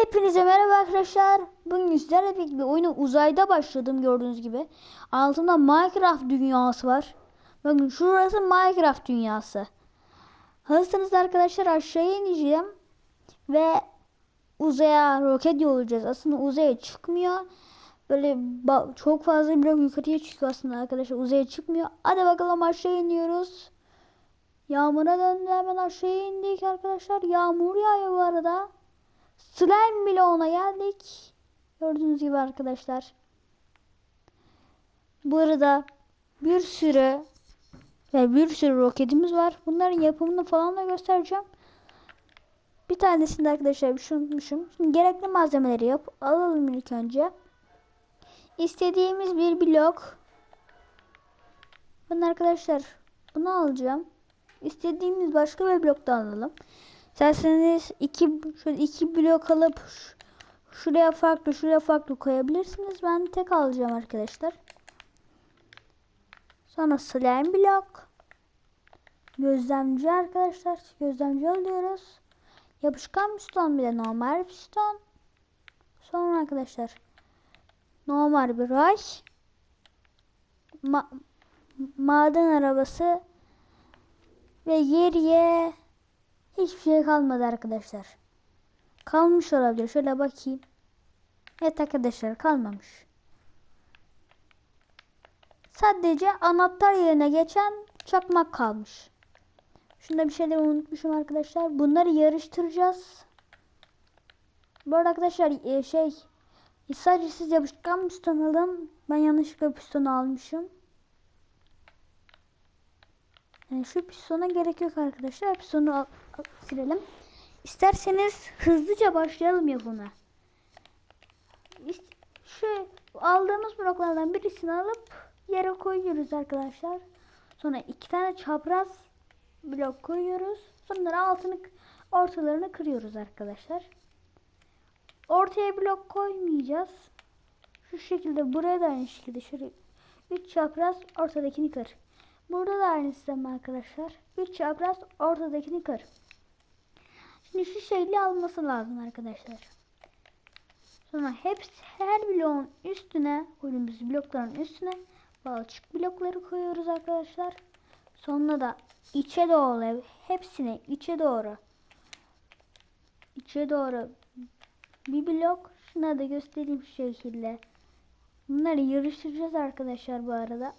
Hepinize merhaba arkadaşlar. Bugün sizlerle birlikte oyunu uzayda başladım gördüğünüz gibi. Altında Minecraft dünyası var. Bakın şurası Minecraft dünyası. Hazırsanız arkadaşlar aşağıya ineceğim. Ve uzaya roket yollayacağız. Aslında uzaya çıkmıyor. Böyle çok fazla blok yukarıya çıkıyor aslında arkadaşlar. Uzaya çıkmıyor. Hadi bakalım aşağı iniyoruz. Yağmura döndü hemen aşağıya indik arkadaşlar. Yağmur yağıyor bu arada. Slime bloğuna geldik. Gördüğünüz gibi arkadaşlar. Bu arada bir sürü ve bir sürü roketimiz var. Bunların yapımını falan da göstereceğim. Bir tanesini de arkadaşlar bir şey unutmuşum. Şimdi gerekli malzemeleri yap. Alalım ilk önce. İstediğimiz bir blok. Ben arkadaşlar bunu alacağım. İstediğimiz başka bir blok da alalım. İsterseniz iki, şöyle iki blok alıp şuraya farklı şuraya farklı koyabilirsiniz. Ben tek alacağım arkadaşlar. Sonra slime blok. Gözlemci arkadaşlar. Gözlemci alıyoruz. Yapışkan piston bir de normal piston. Sonra arkadaşlar normal bir ray. Ma- maden arabası ve geriye hiçbir şey kalmadı arkadaşlar. Kalmış olabilir. Şöyle bakayım. Evet arkadaşlar kalmamış. Sadece anahtar yerine geçen çakmak kalmış. Şunda bir şeyler unutmuşum arkadaşlar. Bunları yarıştıracağız. Bu arada arkadaşlar e, şey sadece siz yapışkan piston alın. Ben yanlışlıkla pistonu almışım. Yani şu pistona gerek yok arkadaşlar. Al- silelim. İsterseniz hızlıca başlayalım yapımına. İşte şu aldığımız bloklardan birisini alıp yere koyuyoruz arkadaşlar. Sonra iki tane çapraz blok koyuyoruz. Sonra altını ortalarını kırıyoruz arkadaşlar. Ortaya blok koymayacağız. Şu şekilde buraya da aynı şekilde şöyle 3 çapraz ortadakini kır. Burada da aynı sistem arkadaşlar. 3 çapraz ortadakini kır. Şimdi şu şekli alması lazım arkadaşlar. Sonra hepsi her bloğun üstüne koyduğumuz blokların üstüne balçık blokları koyuyoruz arkadaşlar. Sonra da içe doğru hepsine içe doğru içe doğru bir blok şuna da göstereyim şu şekilde. Bunları yarıştıracağız arkadaşlar bu arada.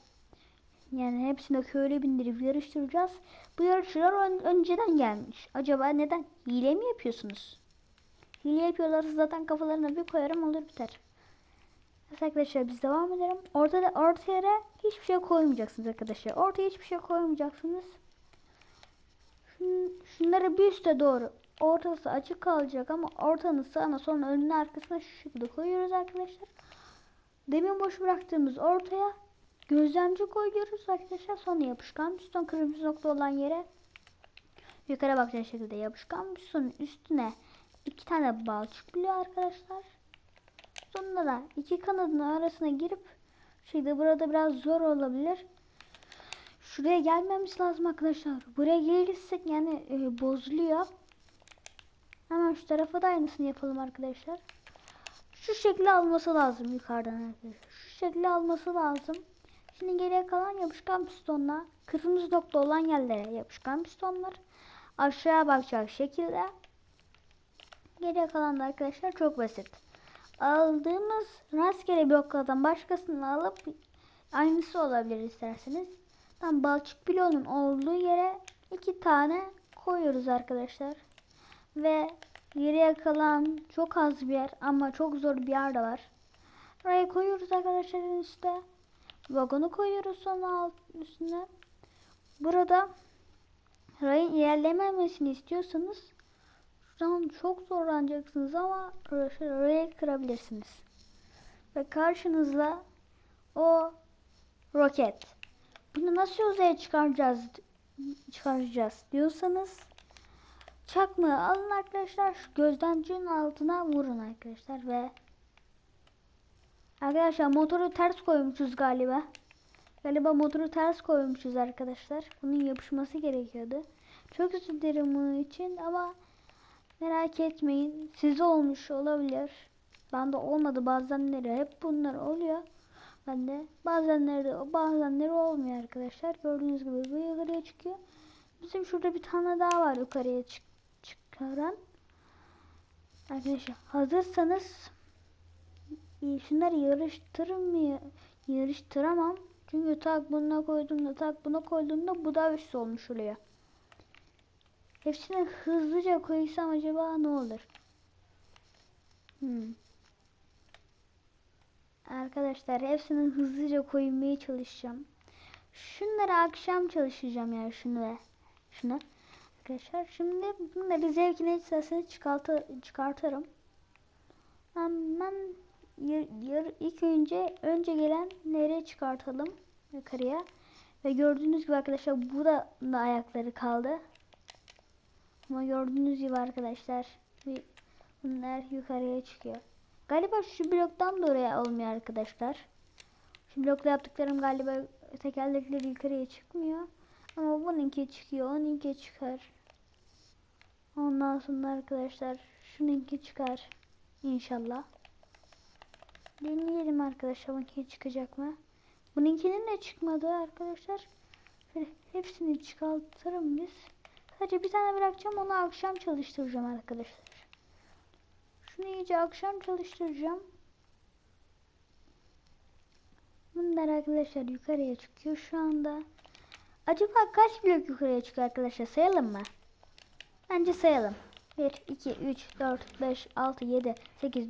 Yani hepsine köyle bindirip yarıştıracağız. Bu yarışçılar ön- önceden gelmiş. Acaba neden? Hile mi yapıyorsunuz? Hile yapıyorlarsa zaten kafalarına bir koyarım olur biter. Arkadaşlar biz devam edelim. Ortada orta yere hiçbir şey koymayacaksınız arkadaşlar. Ortaya hiçbir şey koymayacaksınız. Şun- Şunları bir üste doğru. Ortası açık kalacak ama ortanın sağına sonra önüne arkasına şu şekilde koyuyoruz arkadaşlar. Demin boş bıraktığımız ortaya gözlemci koyuyoruz arkadaşlar. Sonra yapışkan piston kırmızı nokta olan yere yukarı bakacak şekilde yapışkan pistonun üstüne iki tane balçık bloğu arkadaşlar. Sonra da iki kanadın arasına girip şeyde burada biraz zor olabilir. Şuraya gelmemiz lazım arkadaşlar. Buraya gelirsek yani e, bozuluyor. Hemen şu tarafa da aynısını yapalım arkadaşlar. Şu şekli alması lazım yukarıdan arkadaşlar. Şu şekli alması lazım. Şimdi geriye kalan yapışkan pistonla kırmızı nokta olan yerlere yapışkan pistonlar aşağıya bakacak şekilde geriye kalan da arkadaşlar çok basit. Aldığımız rastgele bloklardan başkasını alıp aynısı olabilir isterseniz. Tam balçık bloğunun olduğu yere iki tane koyuyoruz arkadaşlar. Ve geriye kalan çok az bir yer ama çok zor bir yer de var. Buraya koyuyoruz arkadaşlar işte. Vagonu koyuyoruz sonra alt üstüne. Burada rayın ilerlememesini istiyorsanız şuradan çok zorlanacaksınız ama şöyle rayı kırabilirsiniz. Ve karşınızda o roket. Bunu nasıl uzaya çıkaracağız çıkaracağız diyorsanız çakmağı alın arkadaşlar şu gözlemcinin altına vurun arkadaşlar ve arkadaşlar motoru ters koymuşuz galiba. Galiba motoru ters koymuşuz arkadaşlar. Bunun yapışması gerekiyordu. Çok özür dilerim bunun için ama Merak etmeyin. Size olmuş olabilir. Bende olmadı bazenleri. Hep bunlar oluyor. Bende bazenleri bazenleri olmuyor arkadaşlar. Gördüğünüz gibi bu yukarıya çıkıyor. Bizim şurada bir tane daha var yukarıya çık çıkaran. Arkadaşlar hazırsanız şunları yarıştırmıyor. Yarıştıramam. Çünkü tak buna koyduğumda tak buna koyduğumda bu da üstü olmuş oluyor. Hepsini hızlıca koysam acaba ne olur? Hmm. Arkadaşlar hepsini hızlıca koymaya çalışacağım. Şunları akşam çalışacağım yani şunu ve şunu. Arkadaşlar şimdi bunları zevkine isterseniz çıkartır, çıkartırım. Hemen yar, ilk önce önce gelenleri çıkartalım yukarıya. Ve gördüğünüz gibi arkadaşlar bu da, ayakları kaldı. Ama gördüğünüz gibi arkadaşlar bunlar yukarıya çıkıyor. Galiba şu bloktan da oraya olmuyor arkadaşlar. Şu blokla yaptıklarım galiba tekerlekleri yukarıya çıkmıyor. Ama bununki çıkıyor, onunki çıkar. Ondan sonra arkadaşlar şununki çıkar. İnşallah. Deneyelim arkadaşlar bununki çıkacak mı? Bununkinin de çıkmadı arkadaşlar. Hepsini çıkartırım biz. Sadece bir tane bırakacağım onu akşam çalıştıracağım arkadaşlar. Şunu iyice akşam çalıştıracağım. Bunlar arkadaşlar yukarıya çıkıyor şu anda. Acaba kaç blok yukarıya çıkıyor arkadaşlar sayalım mı? Bence sayalım. 1, 2, 3, 4, 5, 6, 7, 8,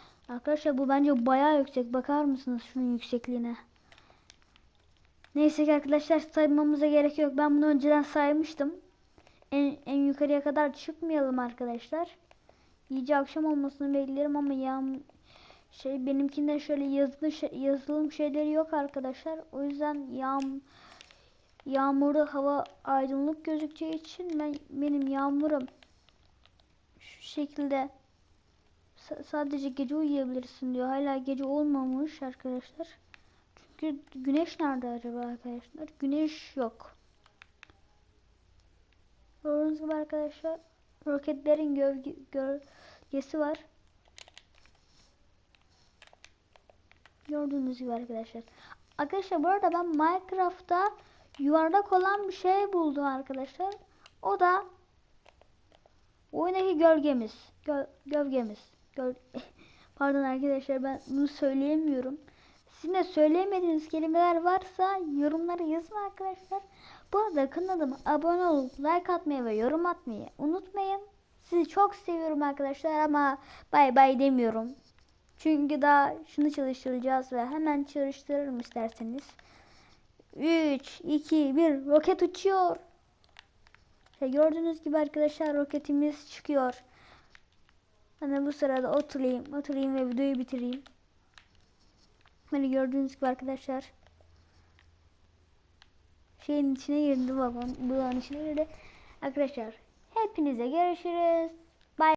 Arkadaşlar bu bence bayağı yüksek. Bakar mısınız şunun yüksekliğine? Neyse ki arkadaşlar saymamıza gerek yok. Ben bunu önceden saymıştım. En, en yukarıya kadar çıkmayalım arkadaşlar. İyice akşam olmasını beklerim ama yağm şey benimkinde şöyle yazılı yazılım şeyleri yok arkadaşlar. O yüzden yağm yağmurlu hava aydınlık gözükeceği için ben benim yağmurum şu şekilde sadece gece uyuyabilirsin diyor. Hala gece olmamış arkadaşlar. Çünkü güneş nerede acaba arkadaşlar? Güneş yok. Gördüğünüz gibi arkadaşlar roketlerin gölge, gölgesi var. Gördüğünüz gibi arkadaşlar. Arkadaşlar bu arada ben Minecraft'ta yuvarlak olan bir şey buldum arkadaşlar. O da oyundaki gölgemiz. Gö gölgemiz. Göl Pardon arkadaşlar ben bunu söyleyemiyorum. Sizin de söyleyemediğiniz kelimeler varsa yorumlara yazın arkadaşlar. Bu arada kanalıma abone olup like atmayı ve yorum atmayı unutmayın. Sizi çok seviyorum arkadaşlar ama bay bay demiyorum. Çünkü daha şunu çalıştıracağız ve hemen çalıştırırım isterseniz. 3, 2, 1 roket uçuyor. İşte gördüğünüz gibi arkadaşlar roketimiz çıkıyor. Ben de bu sırada oturayım, oturayım ve videoyu bitireyim. Hani gördüğünüz gibi arkadaşlar şeyin içine girdi babam. Bulanın içine girdi. Arkadaşlar hepinize görüşürüz.